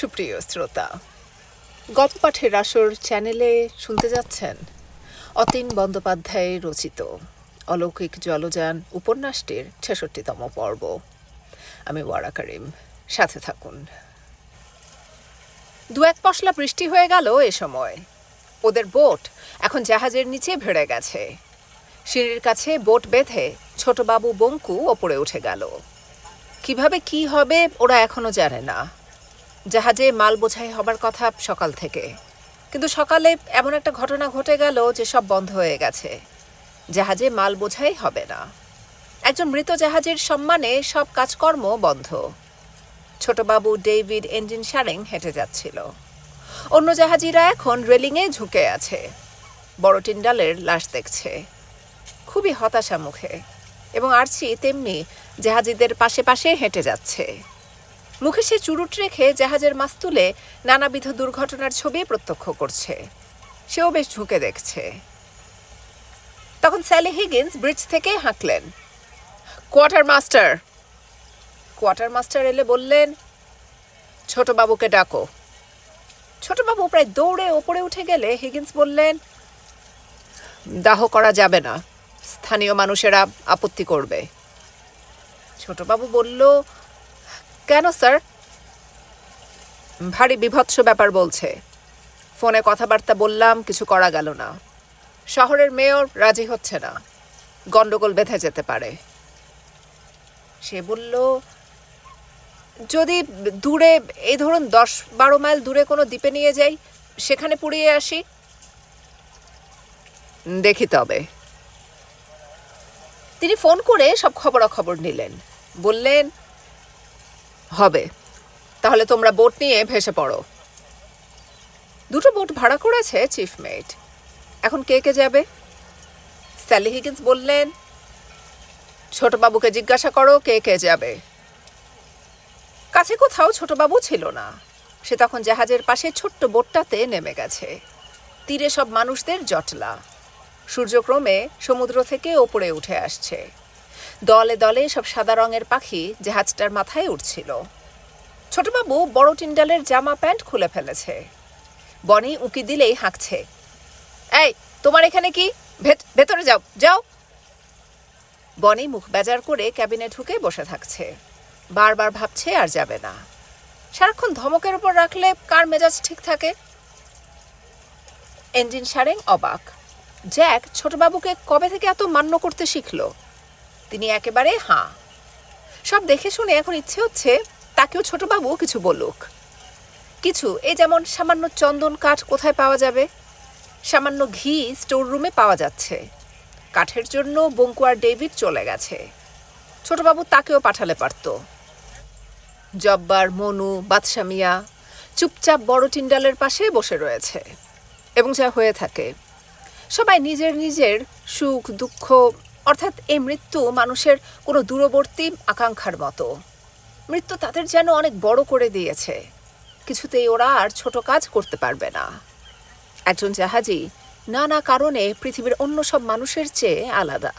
সুপ্রিয় শ্রোতা গল্প পাঠের আসর চ্যানেলে শুনতে যাচ্ছেন অতীন বন্দ্যোপাধ্যায় রচিত অলৌকিক জলযান উপন্যাসটির ছেষট্টিতম পর্ব। আমি ওয়ারা করিম, সাথে থাকুন। দু এক পশলা বৃষ্টি হয়ে গেল এ সময়। ওদের বোট এখন জাহাজের নিচে ভেড়ে গেছে। সিঁড়ির কাছে বোট বেঁধে ছোটবাবু বঙ্কু ওপরে উঠে গেল। কীভাবে কি হবে ওরা এখনও জানে না। জাহাজে মাল বোঝাই হবার কথা সকাল থেকে। কিন্তু সকালে এমন একটা ঘটনা ঘটে গেল যে সব বন্ধ হয়ে গেছে। জাহাজে মাল বোঝাই হবে না। একজন মৃত জাহাজের সম্মানে সব কাজকর্ম বন্ধ। ছোটবাবু ডেভিড ইঞ্জিন সারেং হেঁটে যাচ্ছিল। অন্য জাহাজিরা এখন রেলিংয়ে ঝুঁকে আছে। বড় টিন্ডালের লাশ দেখছে। খুবই হতাশা মুখে। এবং আরছি তেমনি জাহাজিদের পাশে পাশে হেঁটে যাচ্ছে। মুখে সে চুরুট রেখে জাহাজের মাছ তুলে নানাবিধ দুর্ঘটনার ছবি প্রত্যক্ষ করছে। সেও বেশ ঝুঁকে দেখছে। তখন স্যালি হিগিন্স ব্রিজ থেকে হাঁকলেন। Quarter master! কোয়ার্টার মাস্টার এলে বললেন, ছোটবাবুকে ডাকো। ছোটবাবু প্রায় দৌড়ে ওপরে উঠে গেলে হিগিন্স বললেন, দাহ করা যাবে না। স্থানীয় মানুষেরা আপত্তি করবে। ছোটবাবু বলল কেন, স্যার? ভারী বিভৎস ব্যাপার বলছে। ফোনে কথাবার্তা বললাম, কিছু করা গেল না। শহরের মেয়র রাজি হচ্ছে না। গন্ডগোল বেঁধে যেতে পারে। সে বলল, যদি দূরে, এই ধরুন দশ বারো মাইল দূরে কোনো দ্বীপে নিয়ে যাই, সেখানে পুড়িয়ে আসি? দেখি তবে। তিনি ফোন করে সব খবরাখবর নিলেন। বললেন হবে। তাহলে তোমরা বোট নিয়ে ভেসে পড়ো। দুটো বোট ভাড়া করেছে চিফ মেট। এখন কে কে যাবে? স্যালি হিগিন্স বললেন, ছোটবাবুকে জিজ্ঞাসা করো কে কে যাবে। কাছে কোথাও ছোটবাবু ছিল না। সে তখন জাহাজের পাশে ছোট্ট বোটটাতে নেমে গেছে। তীরে সব মানুষদের জটলা। সূর্যক্রমে সমুদ্র থেকে ওপরে উঠে আসছে। দলে দলে সব সাদা রঙের পাখি জাহাজটার মাথায় উঠছিল ছোটবাবু বড় টিন্ডালের জামা প্যান্ট খুলে ফেলেছে। বনি উঁকি দিলেই হাঁকছে। এই, তোমার এখানে কি? ভেত- ভেতরে যাও যাও! বনি মুখ বেজার করে ক্যাবিনে ঢুকে বসে থাকছে। বারবার ভাবছে আর যাবে না। সারাক্ষণ ধমকের উপর রাখলে কার মেজাজ ঠিক থাকে? এঞ্জিন সারেং অবাক। জ্যাক ছোটবাবুকে কবে থেকে এত মান্য করতে শিখলো? তিনি একেবারে হাঁ। সব দেখে শুনে এখন ইচ্ছে হচ্ছে তাকেও ছোটবাবু কিছু বলুক। কিছু, এই যেমন সামান্য চন্দন কাঠ কোথায় পাওয়া যাবে? সামান্য ঘি স্টোর রুমে পাওয়া যাচ্ছে। কাঠের জন্য বঙ্কু আর ডেভিড চলে গেছে। ছোটবাবু তাকেও পাঠালে পারত। জব্বার, মনু, বাদশা মিয়া চুপচাপ বড় টিন্ডালের পাশে বসে রয়েছে এবং যা হয়ে থাকে। সবাই নিজের নিজের সুখ, দুঃখ অর্থাৎ এই মৃত্যু মানুষের কোনো দূরবর্তী আকাঙ্ক্ষার মতো। মৃত্যু তাদের যেন অনেক বড় করে দিয়েছে। কিছুতেই ওরা আর ছোট কাজ করতে পারবে না। একজন জাহাজি নানা কারণে পৃথিবীর অন্য সব মানুষের চেয়ে আলাদা।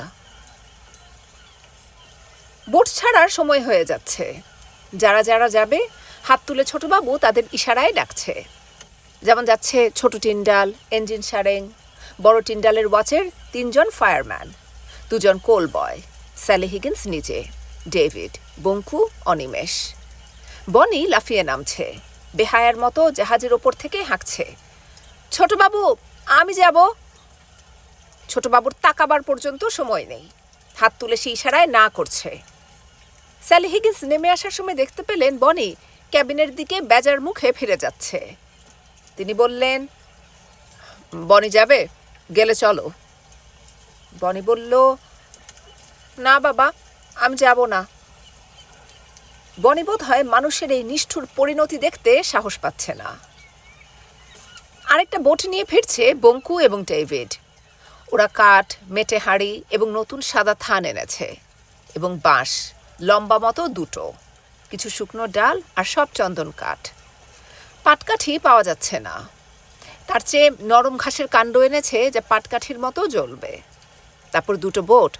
বোট ছাড়ার সময় হয়ে যাচ্ছে। যারা যারা যাবে, হাত তুলে ছোটবাবু তাদের ইশারায় ডাকছে। যেমন যাচ্ছে ছোট টিন্ডাল এঞ্জিন সারেং, বড় টিন্ডালের ওয়াচের তিনজন ফায়ারম্যান। দুজন কোল বয় স্যালি হিগিন্স নিজে, ডেভিড বঙ্কু অনিমেষ। বনি লাফিয়ে নামছে, বেহায়ার মতো জাহাজের ওপর থেকে হাঁকছে। ছোটবাবু, আমি যাব। ছোটবাবুর তাকাবার পর্যন্ত সময় নেই, হাত তুলে সে ইশারায় না করছে। স্যালি হিগিন্স নেমে আসার সময় দেখতে পেলেন বনি ক্যাবিনের দিকে বেজার মুখে ফিরে যাচ্ছে। তিনি বললেন, বনি যাবে? গেলে চলো। বনি বলল, না বাবা, আমি যাব না। বনি বোধ হয় মানুষের এই নিষ্ঠুর পরিণতি দেখতে সাহস পাচ্ছে না। আরেকটা বোট নিয়ে ফিরছে বঙ্কু এবং ডেভিড। ওরা কাঠ, মেটে হাঁড়ি এবং নতুন সাদা থান এনেছে এবং বাঁশ, লম্বা মতো দুটো, কিছু শুকনো ডাল আর সব চন্দন কাঠ। পাটকাঠি পাওয়া যাচ্ছে না। তার চেয়ে নরম ঘাসের কাণ্ড এনেছে যা পাটকাঠির মতো জ্বলবে। তারপর দুটো বোট।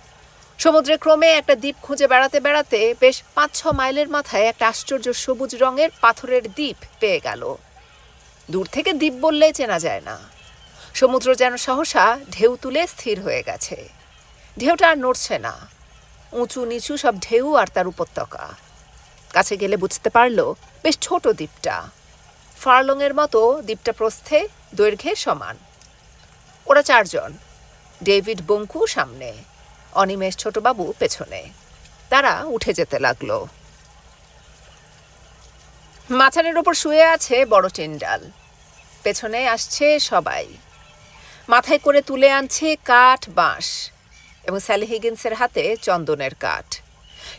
সমুদ্রে ক্রমে একটা দ্বীপ খুঁজে বেড়াতে বেড়াতে বেশ পাঁচ ছ মাইলের মাথায় একটা আশ্চর্য সবুজ রঙের পাথরের দ্বীপ পেয়ে গেল। দূর থেকে দ্বীপ বললে চেনা যায় না। সমুদ্র যেন সহসা ঢেউ তুলে স্থির হয়ে গেছে। ঢেউটা আর নড়ছে না। উঁচু নিচু সব ঢেউ আর তার উপত্যকা। কাছে গেলে বুঝতে পারল বেশ ছোট দ্বীপটা। ফার্লংয়ের মতো দ্বীপটা প্রস্থে, দৈর্ঘ্যে সমান। ওরা চারজন। ডেভিড বঙ্কু সামনে, অনিমেষ ছোটবাবু পেছনে। তারা উঠে যেতে লাগল। মাথানের ওপর শুয়ে আছে বড় টিন্ডাল। পেছনে আসছে সবাই। মাথায় করে তুলে আনছে কাঠ, বাঁশ এবং স্যালি হিগিন্সের হাতে চন্দনের কাঠ।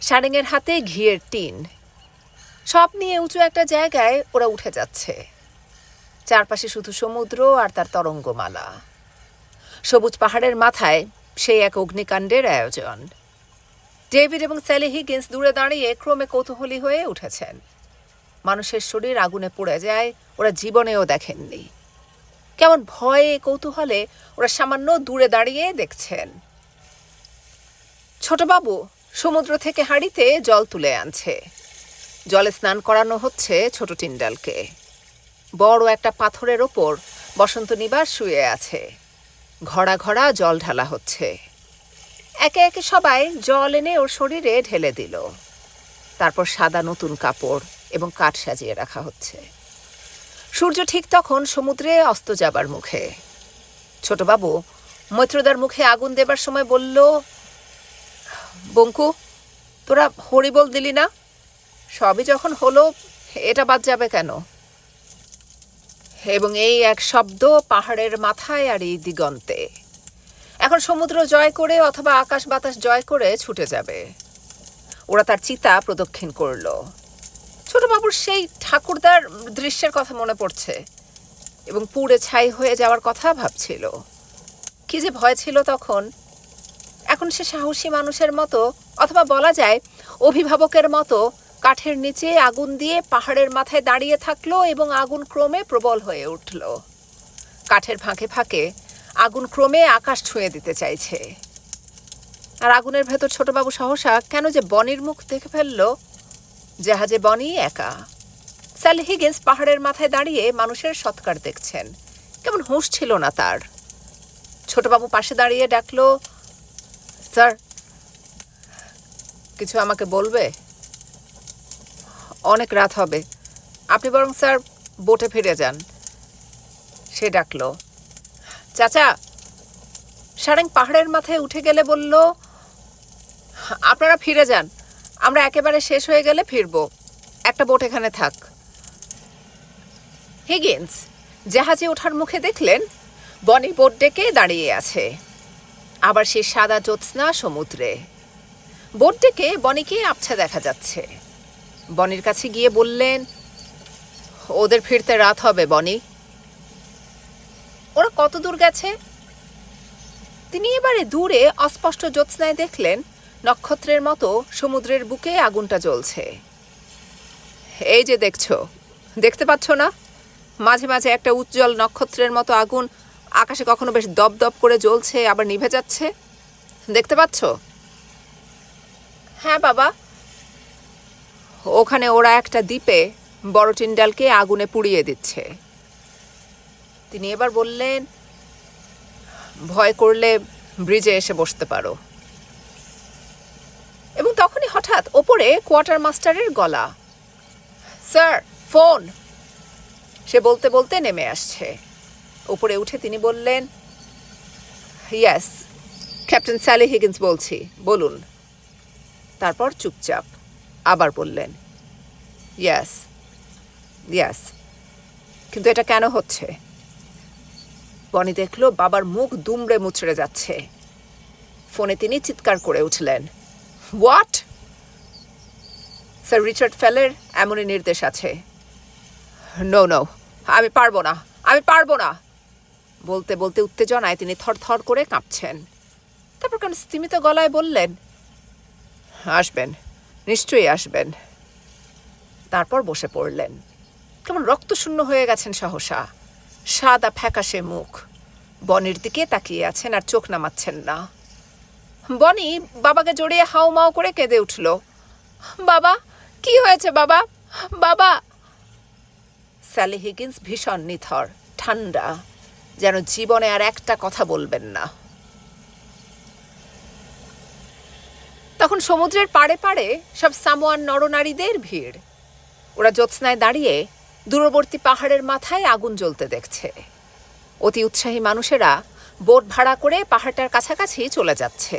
সারেঙের হাতে ঘিয়ের টিন। সব নিয়ে উঁচু একটা জায়গায় ওরা উঠে যাচ্ছে। চারপাশে শুধু সমুদ্র আর তার তরঙ্গমালা। সবুজ পাহাড়ের মাথায় সেই এক অগ্নিকাণ্ডের আয়োজন। ডেভিড এবং স্যালি হিগিন্স দূরে দাঁড়িয়ে ক্রমে কৌতূহলী হয়ে উঠেছেন। মানুষের শরীর আগুনে পুড়ে যায়, ওরা জীবনেও দেখেননি। কেমন ভয়ে, কৌতূহলে ওরা সামান্য দূরে দাঁড়িয়ে দেখছেন। ছোটবাবু সমুদ্র থেকে হাঁড়িতে জল তুলে আনছে। জলে স্নান করানো হচ্ছে ছোট টিন্ডালকে। বড় একটা পাথরের ওপর বসন্ত নিবাস শুয়ে আছে। ঘড়া ঘড়া জল ঢালা হচ্ছে। একে একে সবাই জল এনে ওর শরীরে ঢেলে দিল। তারপর সাদা নতুন কাপড় এবং কাঠ সাজিয়ে রাখা হচ্ছে। সূর্য ঠিক তখন সমুদ্রে অস্ত যাবার মুখে। ছোটবাবু মৈত্রদার মুখে আগুন দেবার সময় বলল, বঙ্কু, তোরা হরিবল দিলি না? সবই যখন হলো, এটা বাদ যাবে কেন? এবং এই এক শব্দ পাহাড়ের মাথায় আর এই দিগন্তে। এখন সমুদ্র জয় করে অথবা আকাশ বাতাস জয় করে ছুটে যাবে। ওরা তার চিতা প্রদক্ষিণ করল। ছোটবাবুর সেই ঠাকুরদার দৃশ্যের কথা মনে পড়ছে এবং পুড়ে ছাই হয়ে যাওয়ার কথা ভাবছিল। কি যে ভয় ছিল তখন। এখন সে সাহসী মানুষের মতো অথবা বলা যায় অভিভাবকের মতো কাঠের নিচে আগুন দিয়ে পাহাড়ের মাথায় দাঁড়িয়ে থাকল এবং আগুন ক্রমে প্রবল হয়ে উঠল। কাঠের ফাঁকে ফাঁকে আগুন ক্রমে আকাশ ছুঁয়ে দিতে চাইছে। আর আগুনের ভেতর ছোটবাবু সহসা কেন যে বনির মুখ দেখে ফেলল? জাহাজে বনি একা। স্যালি হিগিন্স পাহাড়ের মাথায় দাঁড়িয়ে মানুষের সৎকার দেখছেন। কেমন হুঁশ ছিল না তার। ছোটবাবু পাশে দাঁড়িয়ে ডাকলো, স্যার, কিছু আমাকে বলবে? অনেক রাত হবে। আপনি বরং স্যার বোটে ফিরে যান। সে ডাকলো। চাচা, সারেং পাহাড়ের মাথায় উঠে গেলে বলল, আপনারা ফিরে যান। আমরা একেবারে শেষ হয়ে গেলে ফিরবো। একটা বোট এখানে থাক। হিগিন্স, জাহাজে ওঠার মুখে দেখলেন, বনি বোট ডেকে দাঁড়িয়ে আছে। আবার সে সাদা জ্যোৎস্না সমুদ্রে। বোট ডেকে বনিকে আবছা দেখা যাচ্ছে। বনির কাছে গিয়ে বললেন, ওদের ফিরতে রাত হবে, বনি। ওরা কত দূর গেছে? তিনি এবারে দূরে অস্পষ্ট জ্যোৎস্নায় দেখলেন, নক্ষত্রের মতো সমুদ্রের বুকে আগুনটা জ্বলছে। এই যে দেখছ, দেখতে পাচ্ছ না? মাঝে মাঝে একটা উজ্জ্বল নক্ষত্রের মতো আগুন আকাশে কখনো বেশ দপ দপ করে জ্বলছে, আবার নিভে যাচ্ছে। দেখতে পাচ্ছ? হ্যাঁ বাবা। ওখানে ওরা একটা দ্বীপে বড় টিন্ডালকে আগুনে পুড়িয়ে দিচ্ছে। তিনি এবার বললেন, ভয় করলে ব্রিজে এসে বসতে পারো। এবং তখনই হঠাৎ ওপরে কোয়ার্টার মাস্টারের গলা, স্যার, ফোন! সে বলতে বলতে নেমে আসছে। ওপরে উঠে তিনি বললেন, ইয়াস, ক্যাপ্টেন স্যালি হিগিন্স বলছি, বলুন। তারপর চুপচাপ আবার বললেন ইয়াস ইয়াস কিন্তু এটা কেন হচ্ছে? বনি দেখল বাবার মুখ দুমড়ে মুচড়ে যাচ্ছে। ফোনে তিনি চিৎকার করে উঠলেন হোয়াট স্যার রিচার্ড ফেলের এমনই নির্দেশ আছে। নো নো আমি পারব না, আমি পারব না। বলতে বলতে উত্তেজনায় তিনি থরথর করে কাঁপছেন। তারপর কেন স্তিমিত গলায় বললেন, আসবেন। নিশ্চয়ই আসবেন। তারপর বসে পড়লেন। কেমন রক্তশূন্য হয়ে গেছেন সহসা। সাদা ফ্যাকাশে মুখ। বনের দিকে তাকিয়ে আছেন আর চোখ নামাচ্ছেন না। বনি বাবাকে জড়িয়ে হাউমাউ করে কেঁদে উঠল। বাবা, কি হয়েছে বাবা? বাবা! স্যালি হিগিন্স ভীষণ নিথর, ঠান্ডা। যেন জীবনে আর একটা কথা বলবেন না। তখন সমুদ্রের পাড়ে পাড়ে সব সামোয়ান নরনারীদের ভিড়। ওরা জ্যোৎস্নায় দাঁড়িয়ে দূরবর্তী পাহাড়ের মাথায় আগুন জ্বলতে দেখছে। অতি উৎসাহী মানুষেরা বোট ভাড়া করে পাহাড়টার কাছাকাছি চলে যাচ্ছে।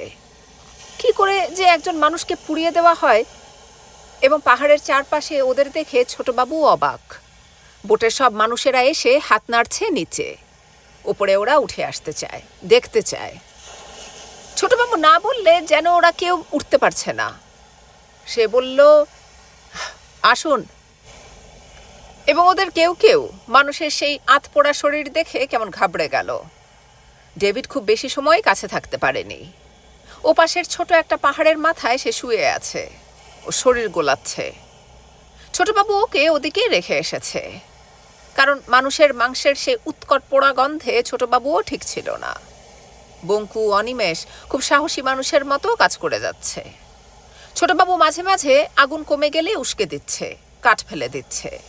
কি করে যে একজন মানুষকে পুড়িয়ে দেওয়া হয় এবং পাহাড়ের চারপাশে ওদের দেখে ছোটবাবু অবাক। বোটের সব মানুষেরা এসে হাত নাড়ছে নিচে। ওপরে ওরা উঠে আসতে চায়, দেখতে চায়। ছোটবাবু না বললে যেন ওরা কেউ উঠতে পারছে না। সে বলল, আসুন। এবং ওদের কেউ কেউ মানুষের সেই আঁত পোড়া শরীর দেখে কেমন ঘাবড়ে গেল। ডেভিড খুব বেশি সময় কাছে থাকতে পারেনি। ও পাশের ছোট একটা পাহাড়ের মাথায় সে শুয়ে আছে। ও শরীর গোলাচ্ছে। ছোটবাবু ওকে ওদিকে রেখে এসেছে। কারণ মানুষের মাংসের সেই উৎকট পোড়া গন্ধে ছোটবাবুও ঠিক ছিল না। বঙ্কু, অনিমেষ খুব সাহসী মানুষের মতো কাজ করে যাচ্ছে। ছোটবাবু মাঝে মাঝে আগুন কমে গেলে উস্কে দিচ্ছে, কাঠ ফেলে দিচ্ছে।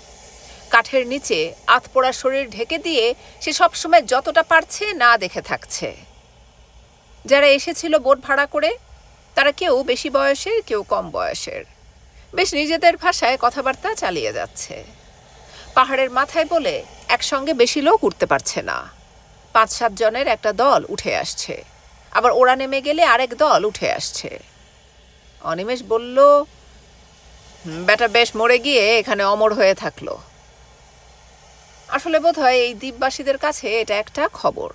কাঠের নিচে আতপোড়া শরীর ঢেকে দিয়ে সে সবসময় যতটা পারছে না দেখে থাকছে। যারা এসেছিল বোট ভাড়া করে, তারা কেউ বেশি বয়সের, কেউ কম বয়সের। বেশ নিজেদের ভাষায় কথাবার্তা চালিয়ে যাচ্ছে। পাহাড়ের মাথায় বলে একসঙ্গে বেশি লোক উঠতে পারছে না। পাঁচ সাত জনের একটা দল উঠে আসছে। আবার ওরা নেমে গেলে আরেক দল উঠে আসছে। অনিমেষ বলল বেটা বেশ মরে গিয়ে এখানে অমর হয়ে থাকল। আসলে বোধহয় এই দ্বীপবাসীদের কাছে এটা একটা খবর।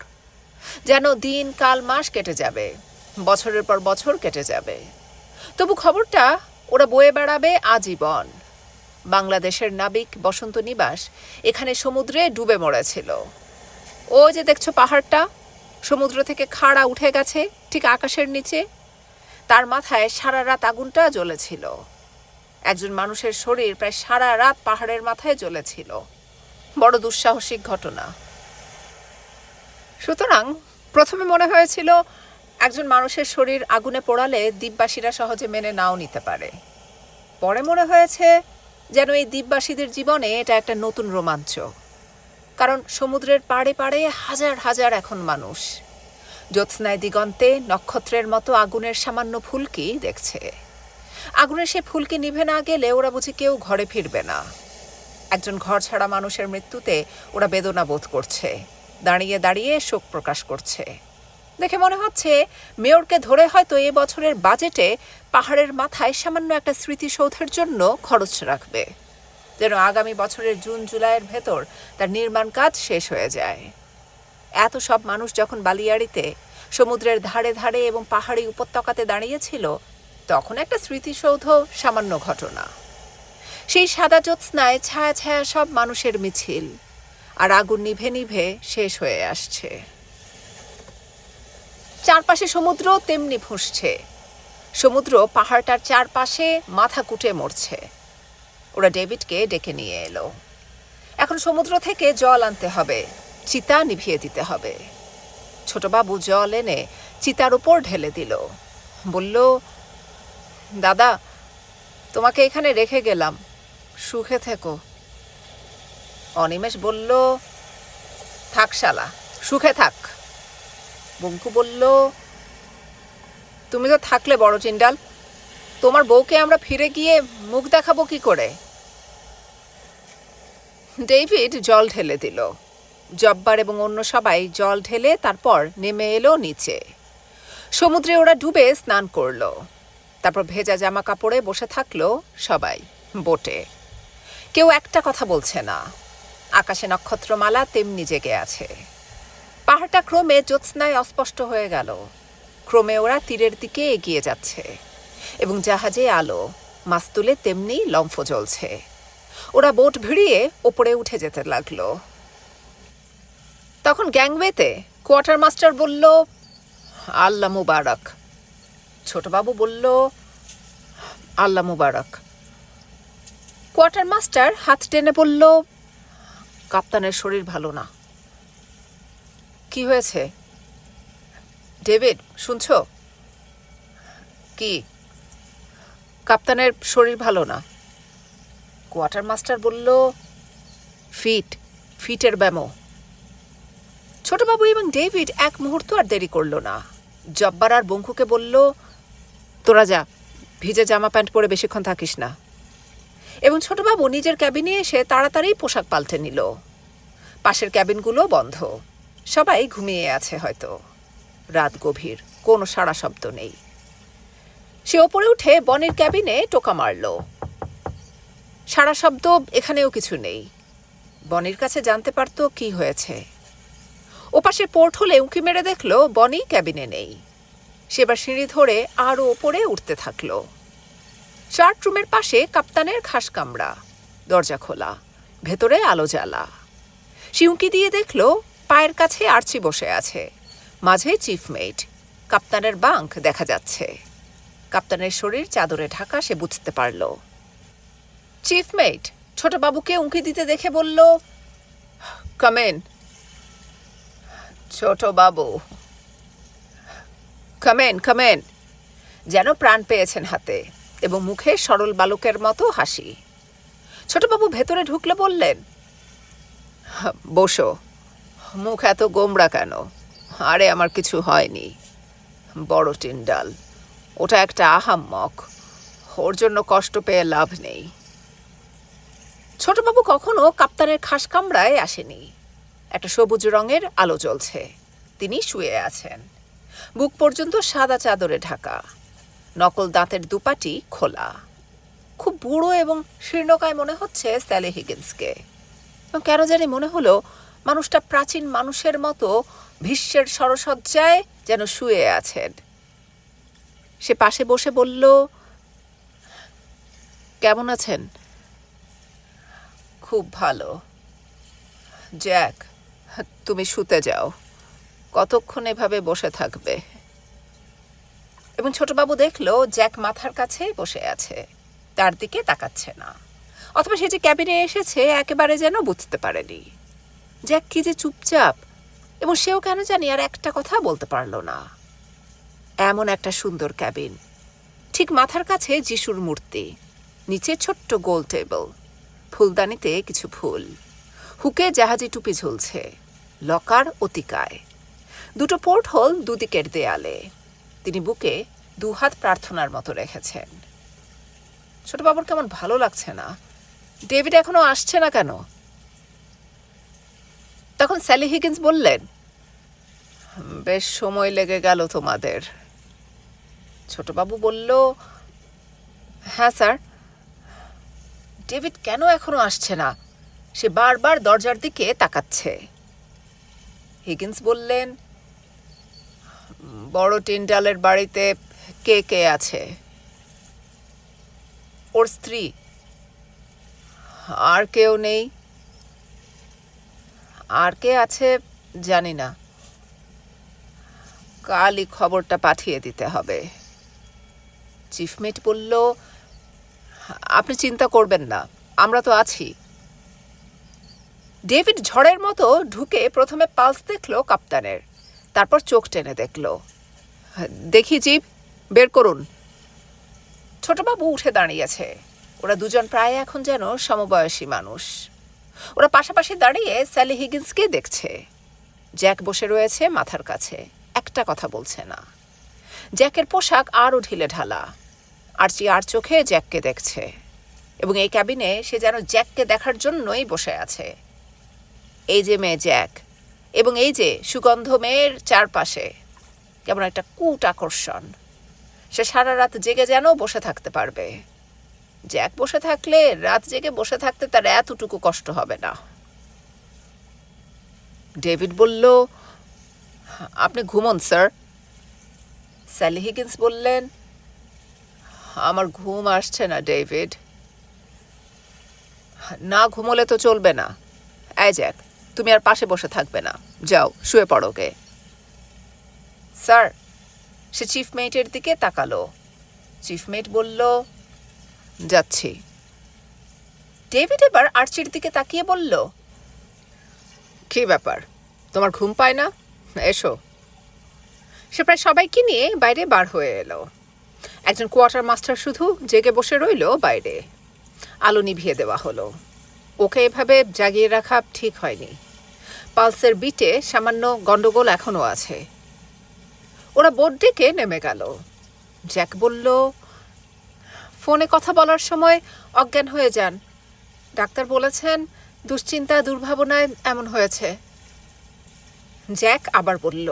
যেন দিন কাল মাস কেটে যাবে, বছরের পর বছর কেটে যাবে। তবু খবরটা ওরা বয়ে বেড়াবে আজীবন। বাংলাদেশের নাবিক বসন্ত নিবাস এখানে সমুদ্রে ডুবে মরেছিল। ও যে দেখছ পাহাড়টা, সমুদ্র থেকে খাড়া উঠে গেছে ঠিক আকাশের নিচে, তার মাথায় সারা রাত আগুনটা জ্বলেছিল। একজন মানুষের শরীর প্রায় সারা রাত পাহাড়ের মাথায় জ্বলেছিল। বড় দুঃসাহসিক ঘটনা। সুতরাং প্রথমে মনে হয়েছিল একজন মানুষের শরীর আগুনে পোড়ালে দ্বীপবাসীরা সহজে মেনে নাও নিতে পারে। পরে মনে হয়েছে যেন এই দ্বীপবাসীদের জীবনে এটা একটা নতুন রোমাঞ্চ। কারণ সমুদ্রের পাড়ে পাড়ে হাজার হাজার এখন মানুষ। জ্যোৎস্নায় দিগন্তে নক্ষত্রের মতো আগুনের সামান্য ফুলকি দেখছে। আগুনের সে ফুলকি নিভে না গেলে ওরা বুঝি কেউ ঘরে ফিরবে না। একজন ঘর ছাড়া মানুষের মৃত্যুতে ওরা বেদনা বোধ করছে। দাঁড়িয়ে দাঁড়িয়ে শোক প্রকাশ করছে। দেখে মনে হচ্ছে মেয়রকে ধরে হয়তো এ বছরের বাজেটে পাহাড়ের মাথায় সামান্য একটা স্মৃতিসৌধের জন্য খরচ রাখবে। যেন আগামী বছরের জুন, জুলাইয়ের ভেতর তার নির্মাণ কাজ শেষ হয়ে যায়। এত সব মানুষ যখন বালিয়াড়িতে সমুদ্রের ধারে ধারে এবং পাহাড়ি উপত্যকাতে দাঁড়িয়েছিল, তখন একটা স্মৃতিসৌধ সামান্য ঘটনা। সেই সাদা জ্যোৎস্নায় ছায়া ছায়া সব মানুষের মিছিল, আর আগুন নিভে নিভে শেষ হয়ে আসছে। চারপাশে সমুদ্র তেমনি ফুঁসছে। সমুদ্র পাহাড়টার চারপাশে মাথা কুটে মরছে। ওরা ডেভিডকে ডেকে নিয়ে এলো। এখন সমুদ্র থেকে জল আনতে হবে, চিতা নিভিয়ে দিতে হবে। ছোটবাবু জল এনে চিতার উপর ঢেলে দিল। বলল, দাদা, তোমাকে এখানে রেখে গেলাম, সুখে থেকো। অনিমেষ বলল, থাক শালা, সুখে থাক। বঙ্কু বলল, তুমি তো থাকলে বড় চিন্ডাল তোমার বউকে আমরা ফিরে গিয়ে মুখ দেখাবো কি করে? ডেভিড জল ঢেলে দিল। জব্বার এবং অন্য সবাই জল ঢেলে তারপর নেমে এলো নিচে। সমুদ্রে ওরা ডুবে স্নান করল। তারপর ভেজা জামা কাপড়ে বসে থাকল সবাই বোটে। কেউ একটা কথা বলছে না। আকাশে নক্ষত্রমালা তেমনি জেগে আছে। পাহাড়টা ক্রমে জ্যোৎস্নায় অস্পষ্ট হয়ে গেল। ক্রমে ওরা তীরের দিকে এগিয়ে যাচ্ছে এবং জাহাজে আলো, মাস্তুলে তেমনি লম্ফ জ্বলছে। ওরা বোট ভিড়িয়ে ওপরে উঠে যেতে লাগল। তখন গ্যাংওয়েতে কোয়ার্টার মাস্টার বলল, আল্লাহ মুবারক। ছোটবাবু বলল, আল্লাহ মুবারক। কোয়ার্টার মাস্টার হাত টেনে বলল, কাপ্তানের শরীর ভালো না। কি হয়েছে? ডেভিড, শুনছো? কি? কাপ্তানের শরীর ভালো না। কোয়ার্টার মাস্টার বলল, ফিট, ফিটের ব্যামো। ছোটবাবু এবং ডেভিড এক মুহূর্ত আর দেরি করল না। জব্বার আর বঙ্কুকে বলল, তোরা যা, ভিজে জামা প্যান্ট পরে বেশিক্ষণ থাকিস না। এবং ছোটবাবু নিজের ক্যাবিনে এসে তাড়াতাড়ি পোশাক পাল্টে নিল। পাশের ক্যাবিনগুলো বন্ধ। সবাই ঘুমিয়ে আছে হয়তো। রাত গভীর, কোনো সাড়া শব্দ নেই। সে ওপরে উঠে বনের ক্যাবিনে টোকা মারল। সারা শব্দ এখানেও কিছু নেই। বনির কাছে জানতে পারতো কি হয়েছে। ওপাশে পোর্ট হলে উঁকি মেরে দেখল বনি ক্যাবিনে নেই। সেবার সিঁড়ি ধরে আরও ওপরে উঠতে থাকল। চার্ট রুমের পাশে কাপ্তানের খাস কামড়া দরজা খোলা, ভেতরে আলো জ্বালা। সে উঁকি দিয়ে দেখল পায়ের কাছে আর্চি বসে আছে, মাঝে চিফ মেট, কাপ্তানের বাঙ্ক দেখা যাচ্ছে। কাপ্তানের শরীর চাদরে ঢাকা সে বুঝতে পারল। চিফমেট বাবুকে উঁকি দিতে দেখে বলল কামেন ছোট বাবু কামেন কামেন যেন প্রাণ পেয়েছেন হাতে এবং মুখে সরল বালকের মতো হাসি। ছোটবাবু ভেতরে ঢুকলে বললেন, বসো, মুখ এত গোমড়া কেন? আরে আমার কিছু হয়নি। বড় টিন্ডাল ওটা একটা আহাম্মক। ওর জন্য কষ্ট পেয়ে লাভ নেই। ছোটবাবু কখনো কাপ্তানের খাস কামড়ায় আসেনি। একটা সবুজ রঙের আলো জ্বলছে। তিনি শুয়ে আছেন। বুক পর্যন্ত সাদা চাদরে ঢাকা। নকল দাঁতের দুপাটি খোলা। খুব বুড়ো এবং শীর্ণকায় মনে হচ্ছে স্যালি হিগিন্সকে। এবং কেন জানি মনে হলো, মানুষটা প্রাচীন মানুষের মতো ভীষ্মের সরসজ্জায় যেন শুয়ে আছেন। সে পাশে বসে বলল, কেমন আছেন? খুব ভালো। জ্যাক, তুমি শুতে যাও। কতক্ষণ এভাবে বসে থাকবে? এবং ছোটবাবু দেখল জ্যাক মাথার কাছে বসে আছে। তার দিকে তাকাচ্ছে না। অথবা সে যে ক্যাবিনে এসেছে, একেবারে যেন বুঝতে পারেনি। জ্যাক কি যে চুপচাপ, এবং সেও কেন জানি আর একটা কথা বলতে পারল না। এমন একটা সুন্দর ক্যাবিন। ঠিক মাথার কাছে যিশুর মূর্তি, নিচে ছোট্ট গোল টেবিল। ফুলদানিতে কিছু ফুল। হুকে জাহাজি টুপি ঝুলছে, লকার অতিকায়। দুটো পোর্ট হোল দুদিকের দেয়ালে। তিনি বুকে দুহাত প্রার্থনার মতো রেখেছেন। ছোট বাবুর কেমন ভালো লাগছে না। ডেভিড এখনও আসছে না কেন? তখন স্যালি হিগিন্স বললেন, বেশ সময় লেগে গেল তোমাদের। ছোটবাবু বলল হ্যাঁ স্যার। ডেভিড কেন এখনও আসছে না? সে বারবার দরজার দিকে তাকাচ্ছে। হিগিন্স বললেন, বড় টিন্ডালের বাড়িতে কে কে আছে? ওর স্ত্রী। আর কেউ নেই। আর কে আছে জানি না। কালই খবরটা পাঠিয়ে দিতে হবে। চিফমেট বলল আপনি চিন্তা করবেন না, আমরা তো আছি। ডেভিড ঝড়ের মতো ঢুকে প্রথমে পালস দেখল কাপ্তানের, তারপর চোখ টেনে দেখল। দেখি জিপ, বের করুন। ছোটবাবু উঠে দাঁড়িয়েছে। ওরা দুজন প্রায় এখন যেন সমবয়সী মানুষ। ওরা পাশাপাশি দাঁড়িয়ে স্যালি হিগিন্সকে দেখছে। জ্যাক বসে রয়েছে মাথার কাছে, একটা কথা বলছে না। জ্যাকের পোশাক আরও ঢিলে ঢালা। আরচি আর চোখে জ্যাককে দেখছে এবং এই ক্যাবিনে সে যেন জ্যাককে দেখার জন্যই বসে আছে। এই যে মেয়ে জ্যাক এবং এই যে সুগন্ধ মেয়ের চারপাশে, কেমন একটা কুট আকর্ষণ। সে সারা রাত জেগে যেন বসে থাকতে পারবে। জ্যাক বসে থাকলে রাত জেগে বসে থাকতে তার এতটুকু কষ্ট হবে না। ডেভিড বলল, আপনি ঘুমন, স্যার। স্যালি হিগিন্স বললেন আমার ঘুম আসছে না, ডেভিড। না ঘুমোলে তো চলবে না। এই জ্যাক তুমি আর পাশে বসে থাকবে না। যাও, শুয়ে পড়ো গে স্যার, সে চিফমেটের দিকে তাকালো। চিফমেট বলল, যাচ্ছি। ডেভিড এবার আর্চির দিকে তাকিয়ে বলল, কী ব্যাপার? তোমার ঘুম পায় না? এসো। সে প্রায় সবাইকে নিয়ে বাইরে বার হয়ে এলো। একজন কোয়ার্টার মাস্টার শুধু জেগে বসে রইল বাইরে। আলো নিভিয়ে দেওয়া হলো। ওকে এভাবে জাগিয়ে রাখা ঠিক হয়নি। পালসের বিটে সামান্য গন্ডগোল এখনও আছে। ওরা বোর্ড ডেকে নেমে গেল। জ্যাক বলল, ফোনে কথা বলার সময় অজ্ঞান হয়ে যান। ডাক্তার বলেছেন দুশ্চিন্তা, দুর্ভাবনায় এমন হয়েছে। জ্যাক আবার বলল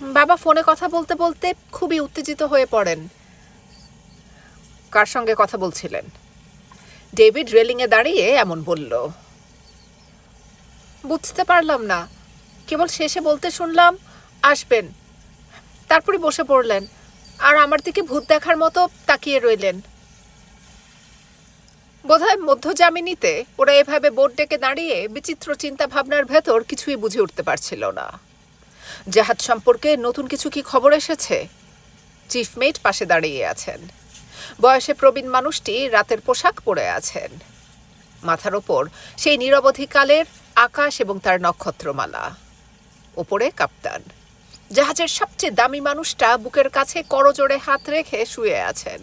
বাবা ফোনে কথা বলতে বলতে খুবই উত্তেজিত হয়ে পড়েন। কার সঙ্গে কথা বলছিলেন? ডেভিড রেলিংয়ে দাঁড়িয়ে এমন বলল। বুঝতে পারলাম না। কেবল শেষে বলতে শুনলাম, আসবেন। তারপরে বসে পড়লেন। আর আমার দিকে ভূত দেখার মতো তাকিয়ে রইলেন। বোধহয় মধ্যজামিনীতে ওরা এভাবে বোর্ড ডেকে দাঁড়িয়ে বিচিত্র চিন্তা ভাবনার ভেতর কিছুই বুঝে উঠতে পারছিল না। জাহাজ সম্পর্কে নতুন কিছু কি খবর এসেছে? চিফমেট পাশে দাঁড়িয়ে আছেন। বয়সে প্রবীণ মানুষটি রাতের পোশাক পরে আছেন। মাথার ওপর সেই নিরবধিকালের আকাশ এবং তার নক্ষত্রমালা। ওপরে কাপ্তান। জাহাজের সবচেয়ে দামি মানুষটা বুকের কাছে করজোড়ে হাত রেখে শুয়ে আছেন।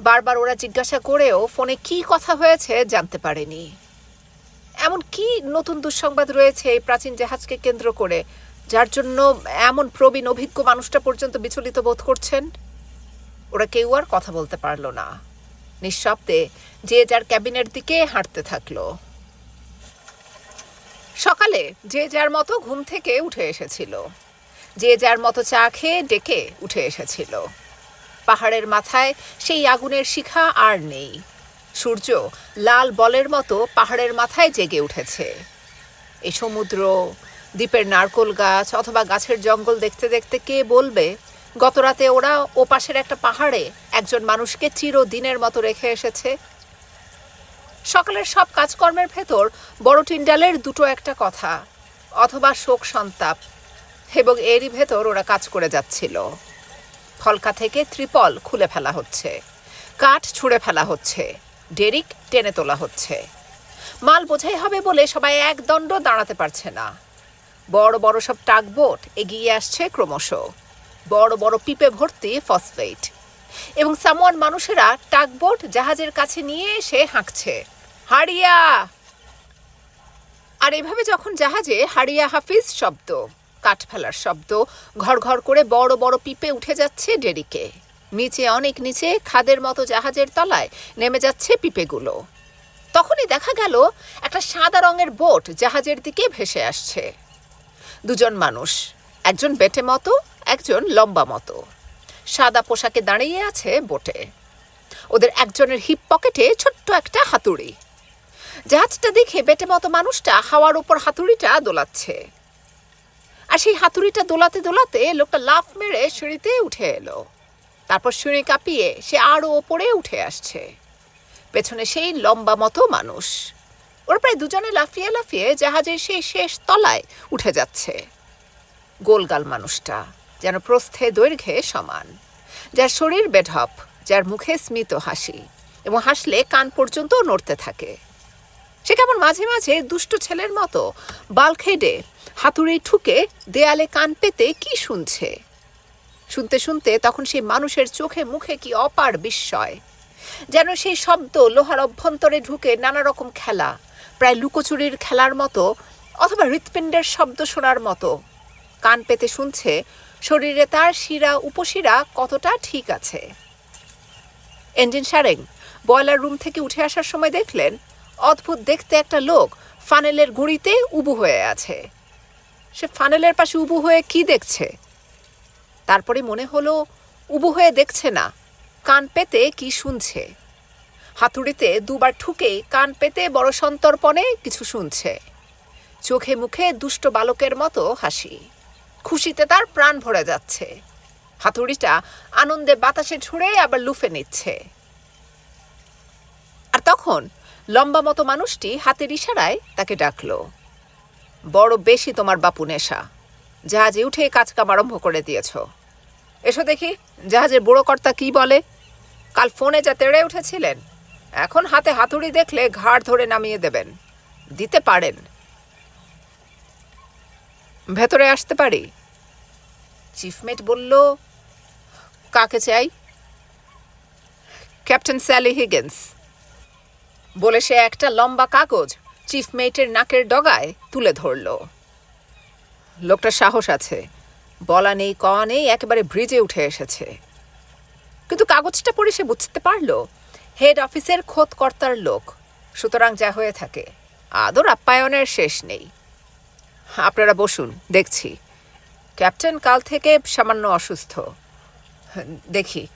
বারবার ওরা জিজ্ঞাসা করেও ফোনে কি কথা হয়েছে জানতে পারেনি। এমন কি নতুন দুঃসংবাদ রয়েছে এই প্রাচীন জাহাজকে কেন্দ্র করে যার জন্য এমন প্রবীণ, অভিজ্ঞ মানুষটা পর্যন্ত বিচলিত বোধ করছেন? ওরা কেউ আর কথা বলতে পারল না। নিঃশব্দে যে যার ক্যাবিনের দিকে হাঁটতে থাকল। সকালে যে যার মতো ঘুম থেকে উঠে এসেছিল। যে যার মতো চা খেয়ে ডেকে উঠে এসেছিল। পাহাড়ের মাথায় সেই আগুনের শিখা আর নেই। সূর্য লাল বলের মতো পাহাড়ের মাথায় জেগে উঠেছে। এই সমুদ্র দ্বীপের নারকোল গাছ অথবা গাছের জঙ্গল দেখতে দেখতে কে বলবে? গতরাতে ওরা ও পাশের একটা পাহাড়ে একজন মানুষকে চিরদিনের মতো রেখে এসেছে। সকালের সব কাজকর্মের ভেতর বড় টিন্ডালের দুটো একটা কথা, অথবা শোক সন্তাপ, এবং এরই ভেতর ওরা কাজ করে যাচ্ছিল। ফলকা থেকে ত্রিপল খুলে ফেলা হচ্ছে, কাঠ ছুঁড়ে ফেলা হচ্ছে, ডেরিক টেনে তোলা হচ্ছে। মাল বোঝাই হবে বলে সবাই এক দণ্ড দাঁড়াতে পারছে না। বড় বড় সব টাকবোট এগিয়ে আসছে ক্রমশ। বড় বড় পিপে ভর্তি ফসফেট। এবং সামোয়ান মানুষেরা টাকবোট জাহাজের কাছে নিয়ে এসে হাঁকছে। হাড়িয়া! আর এভাবে যখন জাহাজে হাড়িয়া হাফিজ শব্দ, কাঠ ফেলার শব্দ, ঘর ঘর করে বড় বড় পিপে উঠে যাচ্ছে ডেরিকে। নিচে অনেক নিচে খাদের মতো জাহাজের তলায় নেমে যাচ্ছে পিপেগুলো। তখনই দেখা গেল, একটা সাদা রঙের বোট জাহাজের দিকে ভেসে আসছে। দুজন মানুষ, একজন বেটে মতো, একজন লম্বা মতো। সাদা পোশাকে দাঁড়িয়ে আছে বোটে। ওদের একজনের হিপ পকেটে ছোট্ট একটা হাতুড়ি। জাহাজটা দেখে বেটে মতো মানুষটা হাওয়ার উপর হাতুড়িটা দোলাচ্ছে। আর সেই হাতুড়িটা দোলাতে দোলাতে লোকটা লাফ মেরে সিঁড়িতে উঠে এলো। তারপর সিঁড়ি কাঁপিয়ে সে আরও ওপরে উঠে আসছে। পেছনে সেই লম্বা মতো মানুষ। ওরা প্রায় দুজনে লাফিয়ে লাফিয়ে জাহাজের সেই শেষ তলায় উঠে যাচ্ছে। গোলগাল মানুষটা, যেন প্রস্থে দৈর্ঘ্যে সমান। যার শরীর বেঢপ, যার মুখে স্মিত হাসি এবং হাসলে কান পর্যন্ত নড়তে থাকে। সে কেমন মাঝে মাঝে দুষ্ট ছেলের মতো বাল খেডে হাতুড়ে ঠুকে দেয়ালে কান পেতে কি শুনছে? শুনতে শুনতে তখন সেই মানুষের চোখে মুখে কি অপার বিস্ময়। যেন সেই শব্দ লোহার অভ্যন্তরে ঢুকে নানা রকম খেলা প্রায় লুকোচুরির খেলার মতো অথবা হৃৎপিণ্ডের শব্দ শোনার মতো। কান পেতে শুনছে, শরীরে তার শিরা, উপশিরা কতটা ঠিক আছে। এঞ্জিন সারেং বয়লার রুম থেকে উঠে আসার সময় দেখলেন, অদ্ভুত দেখতে একটা লোক ফানেলের গুঁড়িতে উবু হয়ে আছে। সে ফানেলের পাশে উবু হয়ে কি দেখছে? তারপরে মনে হলো, উবু হয়ে দেখছে না, কান পেতে কি শুনছে। হাতুড়িতে দুবার ঠুকে কান পেতে বড় সন্তর্পণে কিছু শুনছে। চোখে মুখে দুষ্ট বালকের মতো হাসি। খুশিতে তার প্রাণ ভরে যাচ্ছে। হাতুড়িটা আনন্দে বাতাসে ছুঁড়ে আবার লুফে নিচ্ছে। আর তখন লম্বা মতো মানুষটি হাতের ইশারায় তাকে ডাকল, বড় বেশি তোমার বাপু নেশা। জাহাজে উঠে কাজ কাম আরম্ভ করে দিয়েছ। এসো দেখি জাহাজের বুড়ো কর্তা কী বলে? কাল ফোনে যা তেড়ে উঠেছিলেন। এখন হাতে হাতুড়ি দেখলে ঘাড় ধরে নামিয়ে দেবেন। দিতে পারেন। ভেতরে আসতে পারি? চিফমেট বলল, কাকে চাই? ক্যাপ্টেন স্যালি হিগেন্স বলে সে একটা লম্বা কাগজ চিফমেটের নাকের ডগায় তুলে ধরল। লোকটার সাহস আছে। বলা নেই, কওয়া নেই, একেবারে ব্রিজে উঠে এসেছে। কিন্তু কাগজটা পড়ে সে বুঝতে পারল হেড অফিসের খোদকর্তার লোক। সুতরাং যা হয়ে থাকে, আদর আপ্যায়নের শেষ নেই। আপনারা বসুন, দেখছি। ক্যাপ্টেন কাল থেকে সামান্য অসুস্থ। দেখি।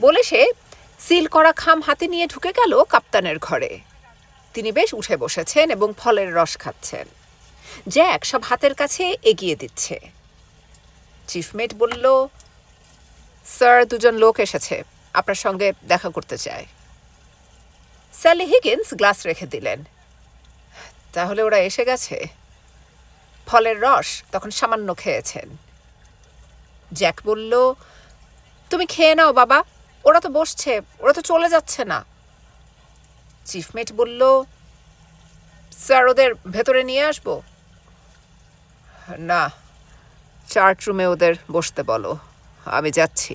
বলে সে সিল করা খাম হাতে নিয়ে ঢুকে গেল কাপ্তানের ঘরে। তিনি বেশ উঠে বসেছেন এবং ফলের রস খাচ্ছেন। জ্যাক সব হাতের কাছে এগিয়ে দিচ্ছে। চিফমেট বলল, স্যার, দুজন লোক এসেছে। আপনার সঙ্গে দেখা করতে চায়। স্যালি হিগিন্স গ্লাস রেখে দিলেন। তাহলে ওরা এসে গেছে? ফলের রস তখন সামান্য খেয়েছেন। জ্যাক বলল, তুমি খেয়ে নাও বাবা, ওরা তো বসছে, ওরা তো চলে যাচ্ছে না। চিফমেট বলল, স্যার, ওদের ভেতরে নিয়ে আসব? না চার্ট রুমে ওদের বসতে বলো, আমি যাচ্ছি।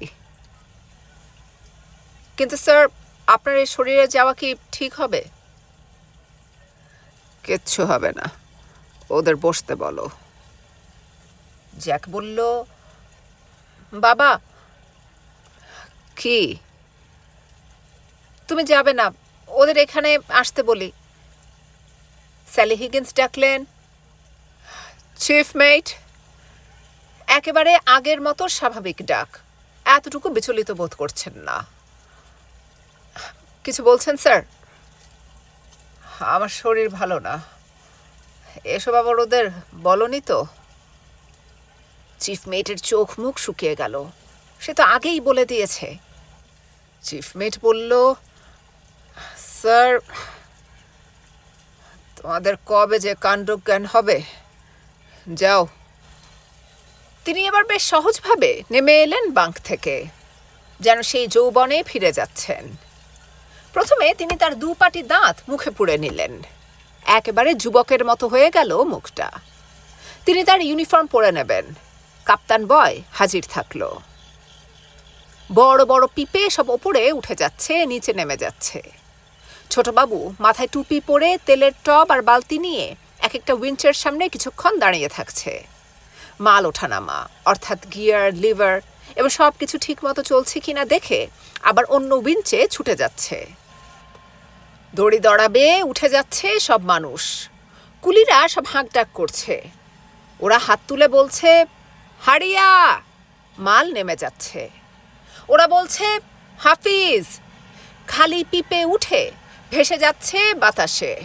কিন্তু স্যার, আপনার এই শরীরে যাওয়া কি ঠিক হবে? কিচ্ছু হবে না। ওদের বসতে বলো। জ্যাক বলল, বাবা, কি? তুমি যাবে না, ওদের এখানে আসতে বলি। স্যালি হিগিন্স ডাকলেন, চিফ মেট একেবারে আগের মতো স্বাভাবিক ডাক। এতটুকু বিচলিত বোধ করছেন না। কিছু বলছেন, স্যার? আমার শরীর ভালো না। এসব আবার ওদের বলনি তো? চিফ মেটের চোখ মুখ শুকিয়ে গেল। সে তো আগেই বলে দিয়েছে। চিফ মেট বলল, স্যার, তোমাদের কবে যে কাণ্ডজ্ঞান হবে? যাও। তিনি এবার বেশ সহজভাবে নেমে এলেন বাঙ্ক থেকে, যেন সেই যৌবনে ফিরে যাচ্ছেন। প্রথমে তিনি তার দু পাটি দাঁত মুখে পুড়ে নিলেন। একেবারে যুবকের মতো হয়ে গেল মুখটা। তিনি তার ইউনিফর্ম পরে নেবেন। কাপ্তান বয় হাজির থাকল। বড় বড় পিপে সব ওপরে উঠে যাচ্ছে, নিচে নেমে যাচ্ছে। ছোটবাবু মাথায় টুপি পরে তেলের টব আর বালতি নিয়ে এক একটা উইঞ্চের সামনে কিছুক্ষণ দাঁড়িয়ে থাকছে। মাল ওঠানামা, অর্থাৎ গিয়ার, লিভার এবং সব কিছু ঠিকমতো চলছে কিনা দেখে আবার অন্য উইঞ্চে ছুটে যাচ্ছে। দড়ি দড়াবে, উঠে যাচ্ছে সব মানুষ। কুলিরা সব হাঁকডাক করছে। ওরা হাত তুলে বলছে, হাড়িয়া! মাল নেমে যাচ্ছে। ওরা বলছে, হাফিজ! খালি পিপে উঠে ভেসে যাচ্ছে বাতাসে।